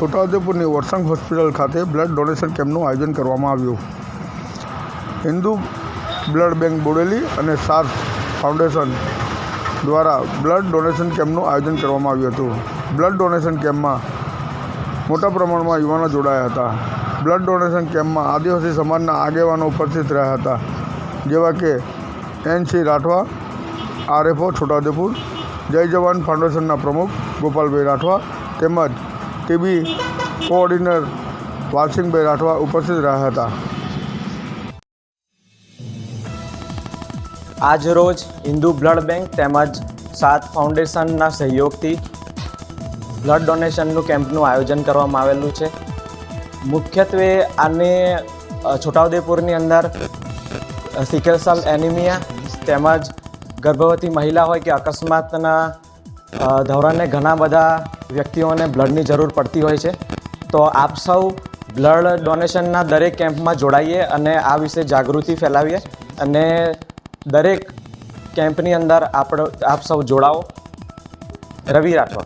છોટાઉદેપુરની વરસંગ હોસ્પિટલ ખાતે blood donation કેમ્પનું આયોજન કરવામાં આવ્યું. હિન્દુ બ્લડ બેંક બોડેલી અને સાર્સ ફાઉન્ડેશન દ્વારા બ્લડ ડોનેશન કેમ્પનું આયોજન કરવામાં આવ્યું હતું. બ્લડ ડોનેશન કેમ્પમાં મોટા પ્રમાણમાં યુવાનો જોડાયા હતા. બ્લડ ડોનેશન કેમ્પમાં આદિવાસી સમાજના આગેવાનો ઉપસ્થિત રહ્યા હતા, જેવા કે એન સી રાઠવા આરએફઓ છોટાઉદેપુર, જય જવાન ફાઉન્ડેશનના પ્રમુખ ગોપાલભાઈ રાઠવા તેમજ ટીબી કોઓર્ડિનેટર વાલસિંહભાઈ રાઠવા ઉપસ્થિત રહ્યા હતા. આજરોજ હિન્દુ બ્લડ બેંક તેમજ સાત ફાઉન્ડેશનના સહયોગથી બ્લડ ડોનેશનનું કેમ્પનું આયોજન કરવામાં આવેલું છે. મુખ્યત્વે આને છોટાઉદેપુરની અંદર સિકલ એનિમિયા તેમજ ગર્ભવતી મહિલા હોય કે અકસ્માતના ધોરણે ઘણા બધા વ્યક્તિઓને બ્લડની જરૂર પડતી હોય છે. તો આપ સૌ બ્લડ ડોનેશનના દરેક કેમ્પમાં જોડાઈએ અને આ વિશે જાગૃતિ ફેલાવીએ. અને દરેક કેમ્પની અંદર આપણો આપ સૌ જોડાઓ. રવિ રાઠોડ.